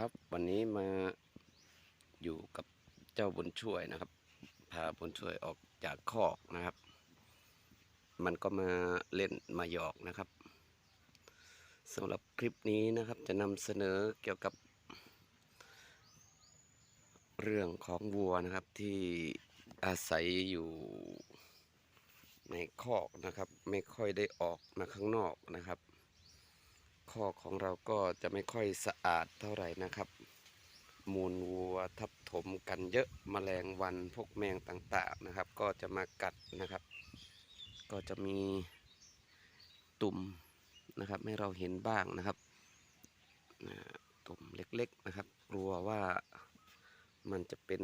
ครับ วันนี้มาอยู่กับเจ้าบุญช่วยนะครับ พาบุญช่วยออกจากคอกนะครับ มันก็มาเล่นมาหยอกนะครับสำหรับคลิปนี้นะครับจะนำเสนอเกี่ยวกับ เรื่องของวัวนะครับที่อาศัยอยู่ในคอกนะครับ ไม่ค่อยได้ออกมาข้างนอกนะครับ คอของเราก็จะไม่ค่อยสะอาดเท่าไหร่นะครับ มูลวัวทับถมกันเยอะมแมลงวันพวกแมงต่างๆนะครับ ก็จะมากัดนะครับ ก็จะมีตุ่มนะครับ ให้เราเห็นบ้างนะครับตุ่มเล็กๆนะครับ กลัวว่ามันจะเป็น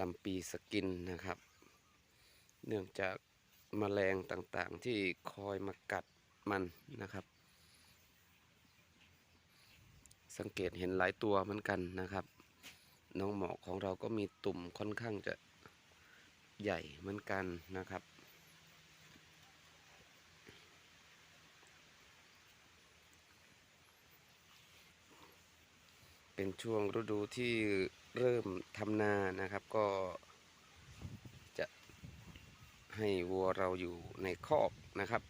ลำปีสกินนะครับ เนื่องจากมแมลงต่างๆที่คอยมากัดมันนะครับ สังเกตเห็นหลายตัวเหมือนกันนะครับ น้องหมอกของเราก็มีตุ่มค่อนข้างจะใหญ่เหมือนกันนะครับเป็นช่วงฤดูที่เริ่มทำนานะครับ ก็จะให้วัวเราอยู่ในคอกนะครับ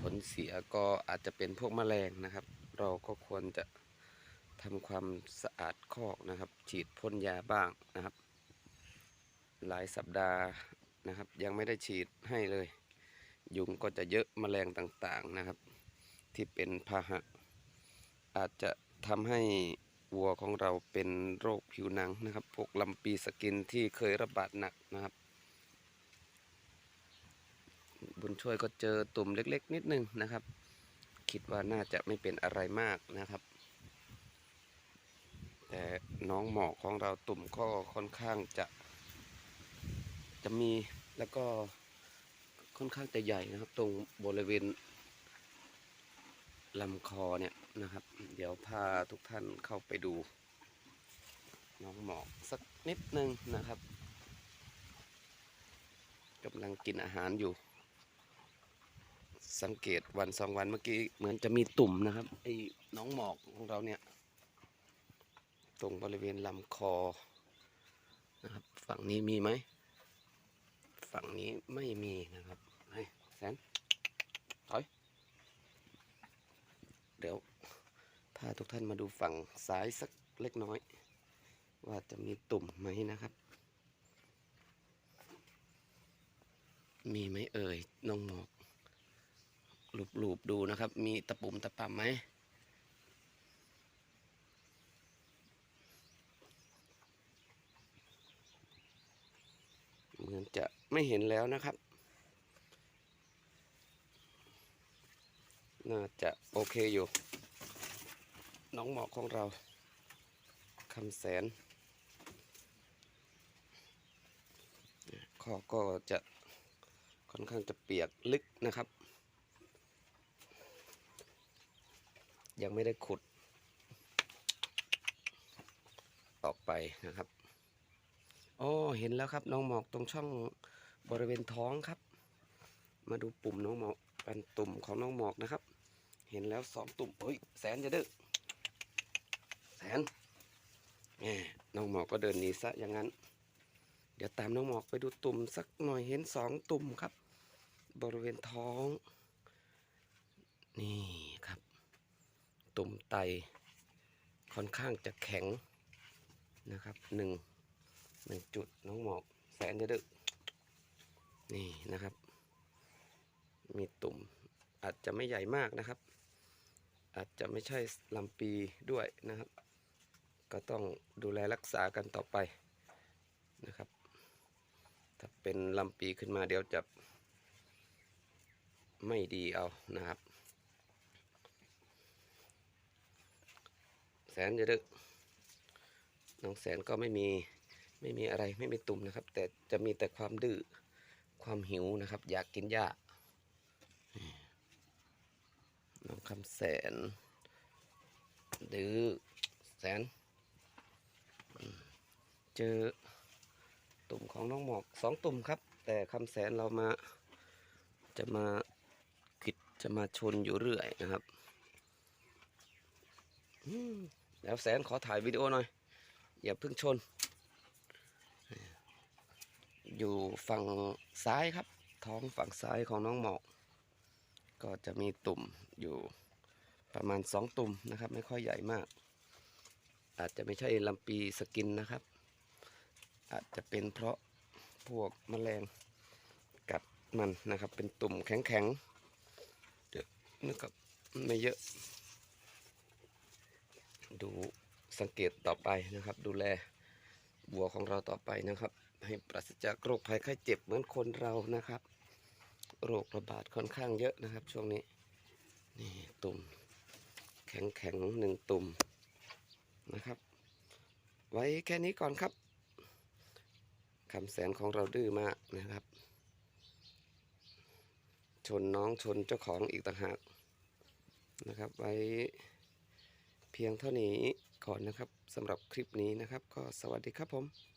ผลเสียก็อาจจะเป็นพวกแมลงนะครับ เราก็ควรจะทำความสะอาดคอกนะครับ ฉีดพ่นยาบ้างนะครับ หลายสัปดาห์นะครับ ยังไม่ได้ฉีดให้เลย ยุงก็จะเยอะแมลงต่างๆนะครับ ที่เป็นพาหะ อาจจะทำให้วัวของเราเป็นโรคผิวหนังนะครับ พวกลำปีสกินที่เคยระบาดหนักนะครับบุญช่วยก็เจอตุ่มเล็ก ๆ นิดนึงนะครับ คิดว่าน่าจะไม่เป็นอะไรมากนะครับ แต่น้องหมอกของเราตุ่มก็ค่อนข้างจะจะมีแล้วก็ค่อนข้างจะใหญ่นะครับ ตรงบริเวณลำคอเนี่ยนะครับ เดี๋ยวพาทุกท่านเข้าไปดู น้องหมอกสักนิดนึงนะครับกำลังกินอาหารอยู่ สังเกตวันสองวันเมื่อกี้เหมือนจะมีตุ่มนะครับไอ้น้องหมอกของเราเนี่ย ตรงบริเวณลำคอนะครับฝั่งนี้มีไหม ฝั่งนี้ไม่มีนะครับให้แสนถอย เดี๋ยวพาทุกท่านมาดูฝั่งซ้ายสักเล็กน้อย ว่าจะมีตุ่มไหมนะครับ มีไหมเอ่ยน้องหมอก ลูบๆดูนะครับ มีตะปุ่มตะป่ำไหมเหมือนจะไม่เห็นแล้วนะครับ น่าจะโอเคอยู่ น้องหมอกของเราคำแสนข้อก็จะค่อนข้างจะเปียกลึกนะครับ ยังไม่ได้ขุด ออกไปนะครับโอ้เห็นแล้วครับน้องหมอกตรงช่องบริเวณท้องครับ มาดูปุ่มน้องหมอกกันตุ่มของน้องหมอกนะครับ เห็นแล้วสองตุ่มเฮ้ยแสนจะดื้อแสนแหมน้องหมอกก็เดินหนีซะอย่างนั้น เดี๋ยวตามน้องหมอกไปดูตุ่มสักหน่อยเห็นสองตุ่มครับ บริเวณท้อง นี่ ตุ่มไต ค่อนข้างจะแข็งนะครับหนึ่งหนึ่งจุดน้องหมอกแสนจะดื้อนี่นะครับ มีตุ่มอาจจะไม่ใหญ่มากนะครับ อาจจะไม่ใช่ลำปีด้วยนะครับ ก็ต้องดูแลรักษากันต่อไปนะครับ ถ้าเป็นลำปีขึ้นมาเดี๋ยวจะไม่ดีเอานะครับ แสนจะดึกน้องแสนก็ไม่มีไม่มีอะไรไม่มีตุ่มนะครับ แต่จะมีแต่ความดื้อความหิวนะครับ อยากกินหญ้าน้องคำแสนดื้อแสน เจอตุ่มของน้องหมอกสองตุ่มครับ แต่คำแสนเรามาจะมาขิดจะมาชนอยู่เรื่อยนะครับ อืม แล้วแสนขอถ่ายวิดีโอหน่อย อย่าเพิ่งชน อยู่ฝั่งซ้ายครับ ท้องฝั่งซ้ายของน้องหมอก ก็จะมีตุ่มอยู่ประมาณสองตุ่มนะครับ ไม่ค่อยใหญ่มาก อาจจะไม่ใช่ลำปีสกินนะครับ อาจจะเป็นเพราะพวกแมลงกัดมันนะครับ เป็นตุ่มแข็งๆเดี๋ยวนะครับไม่เยอะ ดูสังเกตต่อไปนะครับ ดูแลวัวของเราต่อไปนะครับ ให้ปราศจากโรคภัยไข้เจ็บเหมือนคนเรานะครับ โรคระบาดค่อนข้างเยอะนะครับ ช่วงนี้นี่ตุ่มแข็งแข็งๆหนึ่งตุ่มนะครับ ไว้แค่นี้ก่อนครับคำแสนของเราดื้อมากนะครับ ชนน้องชนเจ้าของอีกต่างหากนะครับ ไว้ เพียงเท่านี้ก่อนนะครับสำหรับคลิปนี้นะครับ ก็สวัสดีครับผม